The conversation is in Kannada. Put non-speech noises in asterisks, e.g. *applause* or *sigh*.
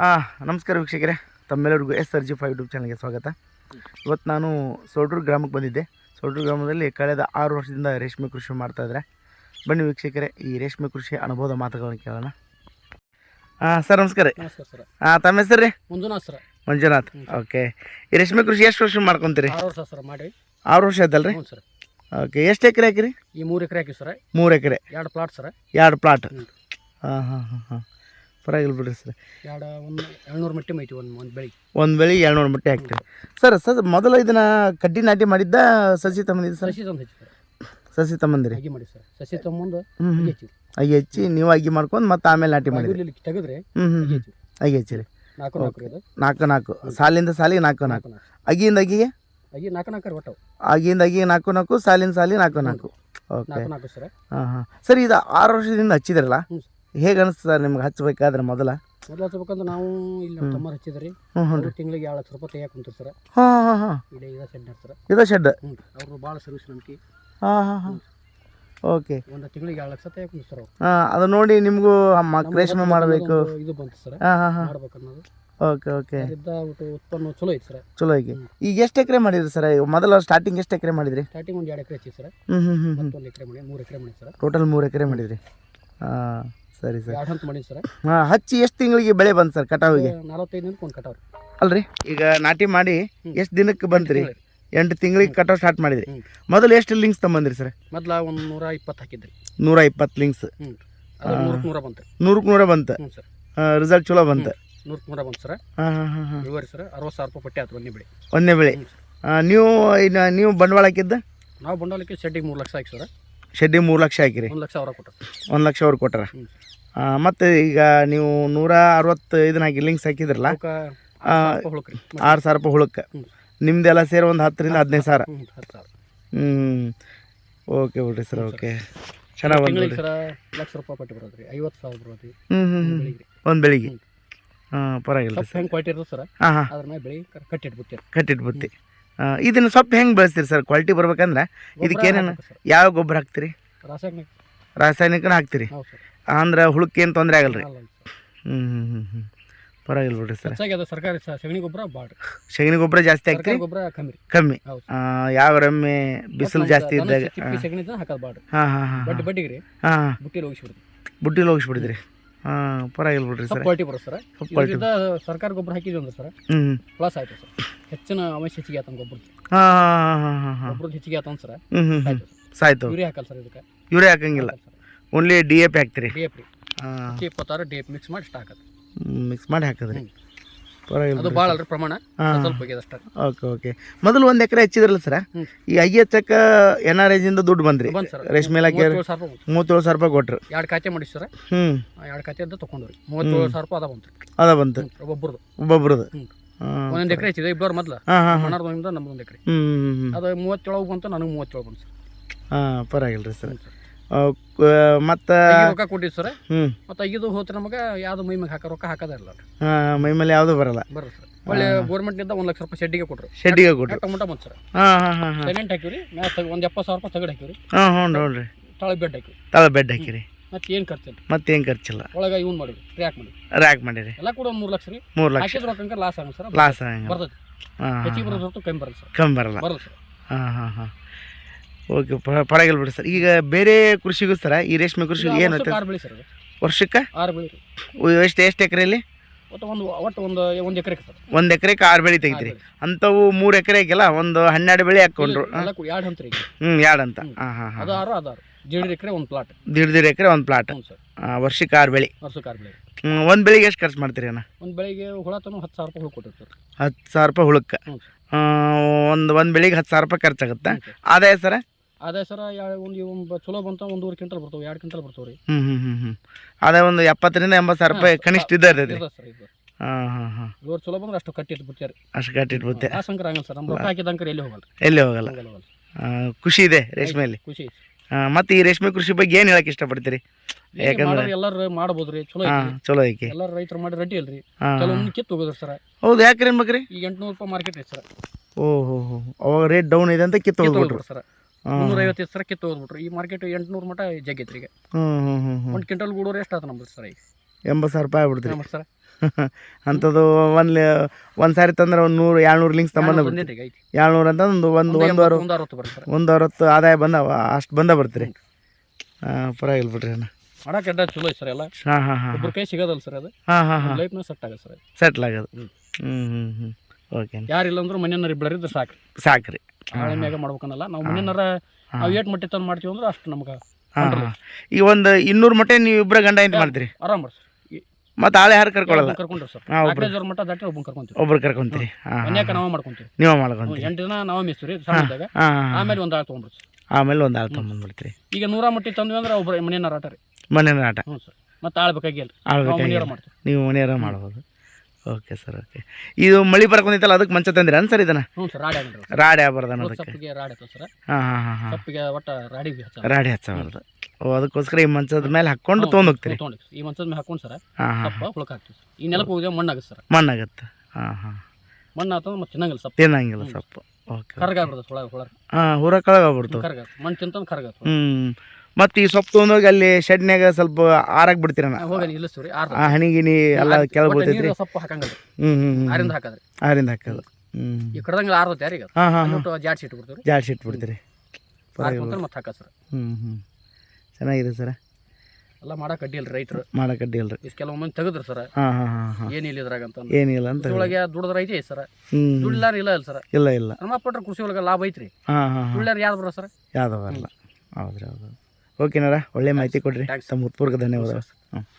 ಹಾಂ ನಮಸ್ಕಾರ ವೀಕ್ಷಕರೇ. ತಮ್ಮೆಲ್ಲರಿಗೂ S R G five YouTube ಚಾನಲ್ಗೆ ಸ್ವಾಗತ. ಇವತ್ತು ನಾನು ಸೋಡ್ರೂರು ಗ್ರಾಮಕ್ಕೆ ಬಂದಿದ್ದೆ. ಸೋಡ್ರೂರು ಗ್ರಾಮದಲ್ಲಿ ಕಳೆದ ಆರು ವರ್ಷದಿಂದ ರೇಷ್ಮೆ ಕೃಷಿ ಮಾಡ್ತಾಯಿದ್ರೆ ಬನ್ನಿ ವೀಕ್ಷಕರೇ ಈ ರೇಷ್ಮೆ ಕೃಷಿ ಅನುಭವದ ಮಾತುಗಳನ್ನು ಕೇಳೋಣ. ಹಾಂ ಸರ್ ನಮಸ್ಕಾರ ರೀ. ನಮಸ್ಕಾರ ಸರ್. ಹಾಂ ತಮ್ಮ ಹೆಸರು ರೀ? ಮಂಜುನಾಥ್ ಸರ್. ಮಂಜುನಾಥ್. ಓಕೆ. ಈ ರೇಷ್ಮೆ ಕೃಷಿ ಎಷ್ಟು ವರ್ಷ ಮಾಡ್ಕೊಂತೀರಿ? ಆರು ವರ್ಷ ಸರ್ ಮಾಡಿ ಆರು ವರ್ಷ ಹ್ಞೂ ಸರ್. ಓಕೆ. ಎಷ್ಟು ಎಕರೆ ಹಾಕಿರಿ? ಈ ಮೂರು ಎಕರೆ ಹಾಕಿ ಸರ್. ಮೂರು ಎಕರೆ. ಎರಡು ಪ್ಲಾಟ್ ಸರ್. ಎರಡು ಪ್ಲಾಟ್. ಹಾಂ ಹಾಂ ಹಾಂ ಹಾಂ. ಪರವಾಗಿಲ್ಲ ಬಿಡ್ರಿ ಸರ್. ಎರಡು ಒಂದು ಏಳ್ನೂರು ಮಟ್ಟಿ ಮೈತಿ ಒಂದು ಒಂದು ಬೆಳಿಗ್ಗೆ ಒಂದು ಬೆಳಿ ಎರಡುನೂರು ಮಟ್ಟಿ ಹಾಕ್ತೀರಿ ಸರ್ ಸರ್ ಮೊದಲ ಇದನ್ನ ಕಡ್ಡಿ ನಾಟಿ ಮಾಡಿದ್ದ ಸಸಿ ತಮ್ಮಂದಿದ್ದು ಸರ್? ಸಸಿ ತಂದು ಹಚ್ಚಿ ಸರ್ ಸಸಿ ತಮ್ಮಂದಿರಿ? ಅಗಿ ಮಾಡಿ ಸರ್. ಸಸಿ ತಮ್ಮಂದು ಅಗಿ ಹಚ್ಚಿ ಅಗಿ ಹಚ್ಚಿ ನೀವು ಅಗಿ ಮಾಡ್ಕೊಂಡು ಮತ್ತೆ ಆಮೇಲೆ ನಾಟಿ ಮಾಡಿದ್ರಿ? ತೆಗೆದ್ರೆ ಹ್ಞೂ ಹ್ಞೂ ಅಗಿ ಹಚ್ಚಿರಿ. ನಾಲ್ಕು ನಾಲ್ಕು ನಾಲ್ಕು ನಾಲ್ಕು. ಸಾಲಿಂದ ಸಾಲಿಗೆ ನಾಲ್ಕು ನಾಲ್ಕು. ಅಗಿಯಿಂದ ಅಗಿಗೆ? ಅಗಿ ನಾಲ್ಕು ನಾಲ್ಕು ಒಟ್ಟು ಅಗಿಯಿಂದ ಅಗಿ ನಾಲ್ಕು ನಾಲ್ಕು ಸಾಲಿನ ಸಾಲಿ ನಾಲ್ಕು ನಾಲ್ಕು. ಓಕೆ ನಾಲ್ಕು ನಾಲ್ಕು ಸರ್. ಹಾಂ ಹಾಂ. ಸರ್ ಇದು ಆರು ವರ್ಷದಿಂದ ಹಚ್ಚಿದ್ರಲ್ಲ? ಹ್ಞೂ ಹೇಗೆ ಅನಿಸ್ತು ಸರ್ ನಿಮ್ಗೆ ಹಚ್ಚಬೇಕಾದ್ರೆ ಮೊದಲ? ಮೊದಲು ಹಚ್ಬೇಕಂದ್ರೆ ನಾವು ಇಲ್ಲಿ ನಮ್ಮ ತಮ್ಮ ಹಚ್ಚಿದ್ರಿ. ಹ್ಞೂ ಹ್ಞೂ ರೀ. ತಿಂಗಳಿಗೆ ಏಳು ಲಕ್ಷ ರೂಪಾಯಿ ತೆಗಿಯಾಕ ಕುಂತಿರ್ತಾರೆ. ಹಾಂ ಹಾಂ ಹಾಂ. ಇಡೀ ಇದ ಸೆಡ್ ಸರ್ ಇದು ಶೆಡ್ ಹ್ಞೂ ಅವರು ಭಾಳ ಸರ್ವಿಸ್ ನಂಬಿಕೆ ಹಾಂ ಹಾಂ ಹಾಂ. ಓಕೆ. ಒಂದು ತಿಂಗಳಿಗೆ ಏಳು ಲಕ್ಷ ತೆಗಿಯಾಕ ಕುಂತಿರ್ತಾರೆ ಅವ್ರು. ಹಾಂ ಅದು ನೋಡಿ ನಿಮಗೂ ಅಮ್ಮ ಕ್ರೇಷ್ಮೆ ರೇಷ್ಮೆ ಮಾಡಬೇಕು. ಒಂದು ಇದು ಬಂತು ಸರ್. ಹಾಂ ಹಾಂ ಹಾಂ. ಮಾಡ್ಬೇಕನ್ನೋದು. Okay okay. ಅದರಿಂದ ಒಟ್ಟು ಉತ್ಪನ್ನ ಚಲೋ ಐತಿ ಸರ್. ಚಲೋ ಆಗಿ ಈಗ ಎಷ್ಟು ಎಕರೆ ಮಾಡಿದ್ರಿ ಸರ್? ಮೊದಲ ಸ್ಟಾರ್ಟಿಂಗ್ ಎಷ್ಟು ಎಕರೆ ಮಾಡಿದ್ರಿ? ಸ್ಟಾರ್ಟಿಂಗ್ ಒಂದು ಎರಡು ಎಕರೆ ಹಚ್ಚಿ ಸರ್. ಹ್ಞೂ ಹ್ಞೂ ಹ್ಞೂ ಒಂದು ಎಕರೆ ಮಾಡಿ ಮೂರು ಎಕರೆ ಮಾಡಿ ಸರ್. ಟೋಟಲ್ ಮೂರು ಎಕರೆ ಮಾಡಿದ್ರಿ. ಹಾಂ. ಸರಿ ಸರ್. ಎರಡು ಹಂತ ಸರ್. ಹಾಂ ಹಚ್ಚಿ ಎಷ್ಟು ತಿಂಗಳಿಗೆ ಬೆಳೆ ಬಂತು ಸರ್ ಕಟಾವಿಗೆ? ನಲವತ್ತೈದು ದಿನಕ್ಕೆ ಒಂದು ಕಟಾವ್ರಿ ಅಲ್ರಿ? ಈಗ ನಾಟಿ ಮಾಡಿ ಎಷ್ಟು ದಿನಕ್ಕೆ ಬಂತ್ರಿ? ಎಂಟು ತಿಂಗಳಿಗೆ. ಕಟಾವ್ ಸ್ಟಾರ್ಟ್ ಮಾಡಿದ್ರಿ. ಮೊದಲು ಎಷ್ಟು ಲಿಂಕ್ಸ್ ತಗೊಂಬಂದ್ರಿ ಸರ್? ಮೊದಲ ಒಂದು ನೂರ ಇಪ್ಪತ್ತು ಹಾಕಿದ್ರಿ. ನೂರ ಇಪ್ಪತ್ತು ಲಿಂಕ್ಸ್. ನೂರಕ್ಕೆ ನೂರ ಬಂತು. ನೂರಕ್ಕೆ ನೂರ ಬಂತು. ಸರ್. ರಿಸಲ್ಟ್ ಚಲೋ ಬಂತು. ನೂರಕ್ಕೆ ನೂರ ಬಂತು ಸರ್. ಇಳುವರಿ ಸರ್ ಅರವತ್ತು ಸಾವಿರ ರೂಪಾಯಿ ಪಟ್ಟಿ ಆಯ್ತು ಒಂದೇ ಬೆಳೆ. ಒಂದೇ ಬೆಳೆ. ನೀವು ಇನ್ನು ನೀವು ಬಂಡವಾಳ ಹಾಕಿದ್ದ? ನಾವು ಬಂಡವಾಳಕ್ಕೆ ಶೆಡ್ಡಿಗೆ ಮೂರು ಲಕ್ಷ ಹಾಕಿ ಸರ್. ಶೆಡ್ಡಿಗೆ ಮೂರು ಲಕ್ಷ ಹಾಕಿರಿ. ಒಂದು ಲಕ್ಷ ಅವ್ರ ಕೊಟ್ಟರು ಒಂದು ಲಕ್ಷ ಅವ್ರು ಕೊಟ್ಟಾರ ಮತ್ತು ಈಗ ನೀವು ನೂರ ಅರವತ್ತು ಇದನ್ನ ಗಿಲ್ಲಿಂಗ್ಸ್ ಲಿಂಕ್ಸ್ ಹಾಕಿದ್ರಲ್ಲ ಆರು ಸಾವಿರ ರೂಪಾಯಿ ಹುಳಕ್ಕೆ ನಿಮ್ದೆಲ್ಲ ಸೇರಿ ಒಂದು ಹತ್ತರಿಂದ ಹದಿನೈದು ಸಾವಿರ. ಹ್ಞೂ ಓಕೆ ಬಿಡ್ರಿ ಸರ್ ಓಕೆ. ಚೆನ್ನಾಗಿ ಒಂದು ಲಕ್ಷ ರೂಪಾಯಿ ಪಟ್ಟಿ ಬರೋದ್ರಿ ಐವತ್ತು ಸಾವಿರ ಬರೋದ್ರಿ ಹ್ಞೂ ಹ್ಞೂ ಒಂದು ಬೆಳಿಗ್ಗೆ. ಹಾಂ ಪರವಾಗಿಲ್ಲ ಸ್ವಲ್ಪ ಹೆಂಗೆ ಕ್ವಾಲಿಟಿ ಇರ್ತದೆ ಸರ್ ಹಾಂ ಹಾಂ. ಅದ್ರ ಮೇಲೆ ಬೆಳಿಗ್ಗೆ ಕಟ್ಟಿಟ್ಬಿಡ್ತಿ ಇದನ್ನು ಸೊಪ್ಪು ಹೆಂಗೆ ಬೆಳೆಸ್ತೀರಿ ಸರ್? ಕ್ವಾಲಿಟಿ ಬರ್ಬೇಕಂದ್ರೆ ಇದಕ್ಕೆ ಏನೇನು ಯಾವ ಗೊಬ್ಬರ ಹಾಕ್ತೀರಿ? ರಾಸಾಯನಿಕ. ರಾಸಾಯನಿಕನ ಹಾಕ್ತೀರಿ. ಅಂದ್ರೆ ಹುಳಕ್ಕೇನು ತೊಂದರೆ ಆಗಲ್ಲ ರೀ ಹ್ಞೂ ಹ್ಞೂ ಹ್ಞೂ ಹ್ಞೂ ಪರವಾಗಿಲ್ಲ ಬಿಡ್ರಿ ಸರ್. ಹೆಚ್ಚಾಗಿ ಸರ್ಕಾರಿ ಸಗಣಿ ಗೊಬ್ಬರ ಭಾಳ ಸಗಣಿ ಗೊಬ್ಬರ ಜಾಸ್ತಿ ಸರ್ಕಾರಿ ಗೊಬ್ಬರ ಕಮ್ಮಿ ಕಮ್ಮಿ. ಯಾವ ರಮ್ಮೆ ಬಿಸಿಲು ಜಾಸ್ತಿ ಇದ್ದಾಗ ಸಗಣಿ ಹಾಕೋದು ಬಾಡ್ರಿ ಹಾಂ ಹಾಂ ಹಾಂ ಬಡ್ಡಿ ಬಡ್ಡಿಗೆ ರೀ. ಹಾಂ ಬುಟ್ಟಿಲಿ ಹೋಗಿಸ್ಬಿಡ್ತೀವಿ ಬುಟ್ಟಿಲಿ ಹೋಗಿಸ್ಬಿಡಿದ್ರಿ? ಹಾಂ ಪರವಾಗಿಲ್ಲ ಬಿಡ್ರಿ ಸರ್. ಕ್ವಾಲಿಟಿ ಬರೋ ಸರ್. ಇದರಿಂದ ಸರ್ಕಾರ ಗೊಬ್ಬರ ಹಾಕಿದ್ವಿ ಅಂದ್ರೆ ಸರ್ ಹ್ಞೂ ಪ್ಲಸ್ ಆಯ್ತು ಸರ್. ಹೆಚ್ಚಿನ ಅಂಶ ಹೆಚ್ಚಿಗೆ ಆತನ ಗೊಬ್ಬರ ಹಾಂ ಹಾಂ ಹಾಂ ಹಾಂ ಹಾಂ ಗೊಬ್ಬರದ ಹೆಚ್ಚಿಗೆ ಆತನ ಸರ್. ಹ್ಞೂ ಹ್ಞೂ ಆಯ್ತು ಸಾಯ್ತು ಯೂರಿಯಾ ಹಾಕಲ್ಲ ಸರ್ ಇದಕ್ಕೆ. ಯೂರಿಯಾ ಹಾಕಂಗಿಲ್ಲ. ಓನ್ಲಿ ಡಿ ಎ ಪಿ ಹಾಕ್ತೀರಿ? ಡಿ ಎ ಪಿ ಹಾಂ. ಇಪ್ಪತ್ತಾರು ಡಿ ಎಫ್ ಮಿಕ್ಸ್ ಮಾಡಿ ಸ್ಟಾಕ್ ಹಾಕೋದು ಮಿಕ್ಸ್ ಮಾಡಿ ಹಾಕಿದ್ರಿ. ಪರವಾಗಿಲ್ಲ ಅದು ಭಾಳ ಅಲ್ರಿ ಪ್ರಮಾಣ. ಹಾಂ. ಸ್ವಲ್ಪ ಅಷ್ಟೇ. Okay okay. ಮೊದಲು ಒಂದು ಎಕರೆ ಹೆಚ್ಚಿದ್ರಲ್ಲ ಸರ್? ಈ ಐ ಎಚ್ ಎಕ್ ಎನ್ ಆರ್ ಐಜಿಂದ ದುಡ್ಡು ಬಂದ್ರಿ? ರೇಷ್ಮೆ ಇಲಾಖೆ ಮೂವತ್ತೇಳು ಸಾವಿರ ರೂಪಾಯಿ ಕೊಟ್ರು. ಎರಡು ಖಾತೆ ಮಾಡಿ ಸರ್. ಹ್ಞೂ ಎರಡು ಖಾತೆ ಅಂತ ತೊಗೊಂಡ್ರಿ ಮೂವತ್ತೇಳು ಸಾವಿರ ರೂಪಾಯಿ ಅದ ಬಂತು. ಅದ ಬಂತು. ಒಬ್ಬೊಬ್ರದ್ದು. ಹಾಂ ಒಂದೊಂದು ಎಕರೆ ಹೆಚ್ಚಿದೆ ಇಬ್ಬರು ಮೊದ್ಲು. ಮಣ್ಣಾರ್ದಿಂದ ನಮ್ದು ಒಂದು ಎಕರೆ. ಅದು ಮೂವತ್ತೇಳು ಬಂತು ನನಗೆ ಮೂವತ್ತೇಳು ಬಂತು ಸರ್. ಹಾಂ ಪರವಾಗಿಲ್ಲ ರೀ ಸರ್. ಮತ್ತು ರೊಕ್ಕ ಕೊಟ್ಟಿದ್ದು ಸರ್. ಹ್ಞೂ ಮತ್ತು ಅಗಿದು ಹೋದ್ರೆ ನಮಗೆ ಯಾವ್ದು ಮೈ ಮ್ಯಾಗ ಹಾಕೋ ರೊಕ್ಕ ಹಾಕದ ಇಲ್ಲ ಹಾಂ ಮೈ ಮೇಲೆ ಯಾವುದೂ ಬರಲ್ಲ. ಬರ ಸರ್. ಒಳ್ಳೆ ಗೌರ್ಮೆಂಟ್ನಿಂದ ಒಂದು ಲಕ್ಷ ರೂಪಾಯಿ ಶೆಡ್ಡಿಗೆ ಕೊಟ್ಟರು ಶೆಡ್ಡಿಗೆ ಕೊಟ್ಟರು ಟಮಟ ಬಂತು ಸರ್. ಹಾಂ ಹಾಂ ಹಾಂ ಹಾಂ. ಸೈಲೆಂಟ್ ಹಾಕಿವ್ರಿ ಮ್ಯಾಚ್ ತೆಗೆ ಒಂದು ಎಪ್ಪತ್ತು ಸಾವಿರ ರೂಪಾಯಿ ತಗಡು ಹಾಕಿವ್ರಿ. ಹಾಂ ಹ್ಞೂ ನೋಡ್ರಿ ತಳ ಬೆಡ್ ಹಾಕಿವಿ ತಳ ಬೆಡ್ ಹಾಕಿರಿ. ಮತ್ತೆ ಏನು ಖರ್ಚಿಲ್ಲ ಏನು ಖರ್ಚಿಲ್ಲ. ಒಳಗೆ ಇವ್ನು ಮಾಡಿರಿ ರ್ಯಾಕ್ ಮಾಡಿ ರ್ಯಾಕ್ ಮಾಡಿರಿ. ಎಲ್ಲ ಕೂಡ ಒಂದು ಮೂರು ಲಕ್ಷ ರೀ. ಮೂರು ಲಕ್ಷ. ಹಾಕಿದ ರೊಕ್ಕ ಲಾಸ್ ಆಗ ಸರ್. ಲಾಸ್ ಆಗಂಗಿಲ್ಲ. ಬರ್ತದೆ ಹಾಂ ಹೆಚ್ಚಿಗೆ ಬರೋದು ಕಮ್ಮಿ ಬರಲ್ಲ ಸರ್. ಕಮ್ಮಿ ಬರಲ್ಲ. ಬರಲ್ಲ ಸರ್. ಹಾಂ ಹಾಂ ಹಾಂ. ಓಕೆ ಪರವಾಗಿಲ್ಲ ಬಿಡಿ ಸರ್. ಈಗ ಬೇರೆ ಕೃಷಿಗೂ ಸರ ಈ ರೇಷ್ಮೆ ಕೃಷಿ ಏನು ವರ್ಷಕ್ಕೆ ಆರು ಬೆಳೆ ಸರ್. ವರ್ಷಕ್ಕೆ? ಆರು ಬೆಳೆ ಎಷ್ಟು ಎಷ್ಟು ಎಕರೆಯಲ್ಲಿ ಒಟ್ಟು ಒಂದು ಒಟ್ಟು ಒಂದು ಒಂದು ಎಕರೆ ಸರ್. ಒಂದು ಎಕರೆಗೆ ಆರು ಬೆಳೆ ತೆಗಿತೀರಿ. ಅಂಥವು ಮೂರು ಎಕರೆಗೆಲ್ಲ ಒಂದು ಹನ್ನೆರಡು ಬೆಳೆ ಹಾಕ್ಕೊಂಡ್ರು. ಎಲ್ಲ ಎರಡು ರೀ ಹ್ಞೂ ಎರಡು ಅಂತ ಹಾಂ ಹಾಂ ಎಕರೆ ಒಂದು ಪ್ಲಾಟ್ ದೀಡ್ ದೀಡ್ ಎಕರೆ ಒಂದು ಪ್ಲಾಟ್ ಸರ್. ವರ್ಷಕ್ಕೆ ಆರು ಬೆಳೆ. ವರ್ಷಕ್ಕೆ ಆರು ಬೆಳೆ. ಒಂದು ಬೆಳಿಗ್ಗೆ ಎಷ್ಟು ಖರ್ಚು ಮಾಡ್ತೀರಿ ಅಣ್ಣ? ಒಂದು ಬೆಳಿಗ್ಗೆ ಹುಳ ತನೂ ಹತ್ತು ಸಾವಿರ ರೂಪಾಯಿ ಹುಳು ಕೊಟ್ಟಿರ್ತಾರೆ ಹತ್ತು ಸಾವಿರ ರೂಪಾಯಿ ಹುಳಕ್ಕೆ. ಒಂದು ಒಂದು ಬೆಳಿಗ್ಗೆ ಹತ್ತು ಸಾವಿರ ರೂಪಾಯಿ ಖರ್ಚಾಗುತ್ತೆ? ಆದಾಯ ಸರ? ಅದೇ ಸರ ಒಂದು ಒಂದು ಚಲೋ ಬಂತ ಒಂದೂವರೆ ಕ್ವಿಂಟಲ್ ಬರ್ತಾವೆ ಎರಡು ಕ್ವಿಂಟಲ್ ಬರ್ತಾವೆ ರೀ ಹ್ಮ್ ಹ್ಮ್ ಹ್ಮ್. ಹ್ಞೂ ಆದಾಯ ಒಂದು ಎಪ್ಪತ್ತರಿಂದ ಎಂಬತ್ತು ಸಾವಿರ ರೂಪಾಯಿ ಕನಿಷ್ಠ ಇದ್ದ ಇರ್ತದೆ ಸರ್ ಇದು. ಹಾಂ ಹಾಂ ಹಾಂ. ಇವ್ರು ಚಲೋ ಬಂದ್ರೆ ಅಷ್ಟು ಕಟ್ಟಿ ಬಿಡ್ತಾರೆ ಅಷ್ಟು ಕಟ್ಟಿಟ್ಬಿಡುತ್ತೆ ಆ ಸಂಕ್ರ ಹಂಗಲ್ಲ ಸರ್ ನಮ್ಮ ರೊಕ್ಕ ಹಾಕಿದಂಕರ್ ಎಲ್ಲಿ ಹೋಗಲ್ಲ ಎಲ್ಲಿ ಹೋಗಲ್ಲ? ಆ, ಖುಷಿ ಇದೆ ರೇಷ್ಮೆಯಲ್ಲಿ ಖುಷಿ ಐತಿ. ಮತ್ತು ಈ ರೇಷ್ಮೆ ಕೃಷಿ ಬಗ್ಗೆ ಏನು ಹೇಳಕ್ಕೆ ಇಷ್ಟಪಡ್ತೀರಿ? ಯಾಕಂದ್ರೆ ಎಲ್ಲರೂ ಮಾಡ್ಬೋದು ರೀ ಚಲೋ ಹಾಂ ಐತಿ ಚಲೋ ಐತಿ. ಎಲ್ಲರೂ ರೈತರು ಮಾಡಿ ರೆಡಿ ಅಲ್ರಿ. ಹಾಂ ಕೆಲವೊಂದು ಕಿತ್ತು ಹೋಗೋದ್ರ ಸರ್. ಹೌದು ಯಾಕ್ರಿ ಅನ್ಬೇಕ್ರಿ ಈಗ ಎಂಟ್ನೂರು ರೂಪಾಯಿ ಮಾರ್ಕೆಟ್ ಐತೆ ಸರ್. ಓ ಹೋ ಹೋ. ಅವಾಗ ರೇಟ್ ಡೌನ್ ಇದೆ ಅಂತ ಕಿತ್ತು ಕಿತ್ತು ಹೋಗ್ಬಿಟ್ರು ಹೋಗ್ಬಿಟ್ರು ಸರ್. ಹಾಂ. ಮುನ್ನೂರ ಐವತ್ತು ಸರ ಕಿತ್ತು ಹೋಗ್ಬಿಟ್ರು ಈ ಮಾರ್ಕೆಟ್ ಎಂಟುನೂರು ಮಟ ಜಗ್ಗೈತ್ರಿ ಈಗ. ಒಂದು ಕ್ವಿಂಟಲ್ ಗೂಡೋರು ಎಷ್ಟು ಆತ ನಮ್ದು ಸರ್ ಈಗ? ಎಂಬತ್ತು ಸಾವಿರ ರೂಪಾಯಿ ಆಗ್ಬಿಡ್ತೀರಿ. ಸರ್ *laughs* ಅಂಥದ್ದು ಒಂದು ಒಂದು ಸಾರಿ ತಂದ್ರೆ ಒಂದು ನೂರು ಏಳ್ನೂರು ಲಿಂಕ್ಸ್ ಐತಿ. ಏಳ್ನೂರು ಅಂತ ಒಂದು ಒಂದು ಒಂದು ಅರವತ್ತು ಒಂದು ಅರವತ್ತು ಆದಾಯ ಬಂದವ ಅಷ್ಟು ಬಂದ ಬರ್ತೀರಿ. ಹಾಂ ಪರವಾಗಿಲ್ಲ ಬಿಡ್ರಿ ಅಣ್ಣ. ಮಾಡಕ್ಕೆ ಅಡ್ಡ ಚಲೋ ಐತೆ ಸರ್ ಎಲ್ಲ. ಹಾಂ ಹಾಂ ಹಾಂ ಒಬ್ರ ಕೈ ಸಿಗೋದಲ್ಲ ಸರ್ ಅದು. ಹಾಂ ಹಾಂ ಹಾಂ. ಲೈಫ್ನ ಸೆಟ್ ಆಗೋದು ಸರ್ ಸೆಟ್ಲ್ ಆಗೋದು. ಹ್ಞೂ ಹ್ಞೂ ಹ್ಞೂ ಓಕೆ ಯಾರಿಲ್ಲ ಅಂದ್ರೂ ಮನೆಯವ್ರು ಇಬ್ಬರು ಇದ್ರೆ ಸಾಕು ಸಾಕು ನಾಳೆ ಮ್ಯಾಗ ಮಾಡ್ಬೇಕನ್ನಲ್ಲ. ನಾವು ಮನೆಯನ್ನಾರ ನಾವು ಏಟ್ ಮಟ್ಟಿ ತಂದು ಮಾಡ್ತೀವಿ ಅಂದ್ರೆ ಅಷ್ಟು ನಮ್ಗೆ ಈ ಈಗ ಒಂದು ಇನ್ನೂರು ಮಟ್ಟ ನೀವು ಇಬ್ಬರ ಗಂಡ ಏನು ಮಾಡ್ತೀರಿ ಆರಾಮ್ ಸರ್. ಮತ್ತೆ ಆಳೆ ಯಾರು ಕರ್ಕೊಳ್ಳಲ್ಲ ಕರ್ಕೊಂಡ್ರಿ ಸರ್. ನಾಲ್ಕೈದು ಮಟ್ಟ ದಾಟಿ ಒಬ್ಬನ್ ಕರ್ಕೊಂತೀವಿ. ಒಬ್ರು ಕರ್ಕೊಂತೀರಿ. ಹಾಂ ಮನ್ಯಾಗ ನಾವೇ ಮಾಡ್ಕೊಂತೀವಿ. ನೀವು ಮಾಡ್ಕೊಂತೀವಿ ಎಂಟು ದಿನ ನಾವು ಮೇಸ್ತೀವಿ ಸಣ್ಣದಾಗ ಆಮೇಲೆ ಒಂದು ಆಳು ತೊಗೊಂಡ್ಬಿಡ್ತೀವಿ ಆಮೇಲೆ ಒಂದು ಆಳು ತೊಗೊಂಬಂದ್ಬಿಡ್ತೀರಿ ಈಗ ನೂರ ಮಟ್ಟಿ ತಂದ್ವಿ ಅಂದ್ರೆ ಒಬ್ಬರು ಮನೆಯನ್ನ ಆಟ ರೀ. ಮನೆಯನ್ನ ಆಟ. ಹ್ಞೂ ಸರ್. ಮತ್ತೆ ಆಳ್ ಬೇಕಾಗಿಲ್ಲ ನಾವು ಮನೆಯವ್ರ ಮಾಡ್ತೀವಿ. ನೀವು ಮನೆಯಾರ ಮಾಡ್ಬೋದು. ಓಕೆ ಸರ್ ಓಕೆ ಇದು ಮಳೆ ಬಂದಿತ್ತಲ್ಲ ಅದಕ್ಕೆ ಮಂಚ ತಂದಿರನ್ ಸರ್ ಇದನ್ನ? ಹ್ಞೂ ಸರ್ ರಾಡಿ ಆಗಿಲ್ಲ ರಾಡಿ ಆಗ್ಬಾರ್ದು ಅದಕ್ಕೆ? ಸೊಪ್ಪಿಗೆ ರಾಡಿ ಸರ್ ಹಾಂ ಹಾಂ ಹಾಂ ಹಾಂ. ಸಪ್ಪಿಗೆ ಒಟ್ಟು ರಾಡಿ ಹಚ್ಚ ರಾಡಿ ಹಚ್ಚಬಾರ್ದು. ಓ ಅದಕ್ಕೋಸ್ಕರ ಈ ಮಂಚದ ಮೇಲೆ ಹಾಕ್ಕೊಂಡು ತೊಗೊಂಡು ಹೋಗ್ತೀರಿ? ತೊಗೊಂಡು ಈ ಮಂಚದ ಮೇಲೆ ಹಾಕೊಂಡು ಸರ್ ಹಾಂ ಹಾಂ ಸಪ್ಪ ಹುಳಕ್ ಹಾಕ್ತೀವಿ ಸರ್ ಈ ನೆಲಕ್ಕೆ ಹೋಗಿ ಮಣ್ಣು ಆಗುತ್ತೆ ಸರ್ ಮಣ್ಣಾಗತ್ತೆ. ಹಾಂ ಹಾಂ. ಮಣ್ಣು ಆತಂದ್ರೆ ಮತ್ತೆ ತಿನ್ನಂಗಿಲ್ಲ ಸೊಪ್ಪು. ತಿನ್ನಂಗಿಲ್ಲ ಸೊಪ್ಪು. ಓಕೆ ಕರ್ಗ ಆಗ್ಬಿಡ್ತದೆ ಹುಳ ಹುಳ ಹಾಂ ಹುರ ಕಳಗಾಗ್ಬಿಡ್ತು ಕರ್ಗ ಮಣ್ಣು ತಿಂತಂದು ಕರ್ಗ ಹ್ಞೂ ಮತ್ತು ಈ ಸೊಪ್ಪು ತೊಗೊಂಡೋಗಿ ಅಲ್ಲಿ ಶೆಡ್ನ್ಯಾಗ ಸ್ವಲ್ಪ ಆರಾಕ್ ಬಿಡ್ತೀರಣ್ಣ? ಹೋಗಿ ಇಲ್ಲ ಸರಿ ಆರ್ ಆ ಹಣಿಗಿನಿ ಎಲ್ಲ ಕೆಳಗೆ ಬೀಳ್ತೈತ್ರಿ ಸೊಪ್ಪು ಹಾಕಂಗಿಲ್ಲ ಹ್ಞೂ ಹ್ಞೂ ಹ್ಞೂ ಆರಿಂದ ಹಾಕದ್ರಿ. ಆರಿಂದ ಹಾಕೋದು. ಹ್ಞೂ ಈ ಕಡ್ದಂಗಿಲ್ಲ ಆರ್ತೈತೆ ಯಾರಿಗೆ ಹಾಂ ಹಾಂ ಹಾಂ. ಒಟ್ಟು ಜಾಡ್ಸಿ ಇಟ್ಬಿಡ್ತೀವಿ ಜಾಡ್ಸಿ ಇಟ್ಬಿಡ್ತೀರಿ ಹಾಕ್ಕೊಂತಾರೆ ಮತ್ತೆ ಹಾಕ ಸರ್. ಹ್ಞೂ ಹ್ಞೂ ಚೆನ್ನಾಗಿದೆ ಸರ. ಎಲ್ಲ ಮಾಡಕ್ಕೆ ಅಡ್ಡಿ ಇಲ್ಲ ರೈತರು. ಮಾಡಕ್ಕೆ ಅಡ್ಡಿ ಇಲ್ಲ ಇಷ್ಟು ಕೆಲವು ಮಂದಿ ತೆಗೆದ್ರು ಸರ್. ಹಾಂ ಹಾಂ ಹಾಂ ಹಾಂ. ಏನಿಲ್ಲ ಇದ್ರಾಗ ಅಂತ ಏನಿಲ್ಲ ಅಂತ ಕೃಷಿ ಒಳಗೆ ದುಡಿದ್ರ ಐತಿ ಸರ್. ಹ್ಞೂ ದುಡಿಲಾರ ಇಲ್ಲ ಇಲ್ಲ ಸರ್. ಇಲ್ಲ ಇಲ್ಲ. ನಮ್ಮ ಪಟ್ರ ಕೃಷಿ ಒಳಗೆ ಲಾಭ ಐತ್ರಿ. ಹಾಂ ಹಾಂ ಹಾಂ. ದುಡಿಲಾರ ಯಾವ್ದು ಬರೋ ಸರ್? ಯಾವ್ದು ಬರಲ್ಲ. ಹೌದ್ರಿ ಹೌದು ಓಕೆನಾರ ಒಳ್ಳೆ ಮಾಹಿತಿ ಕೊಡ್ರಿ. ತಮ್ಮ ಧನ್ಯವಾದಗಳು. ಧನ್ಯವಾದ ಹ್ಞೂ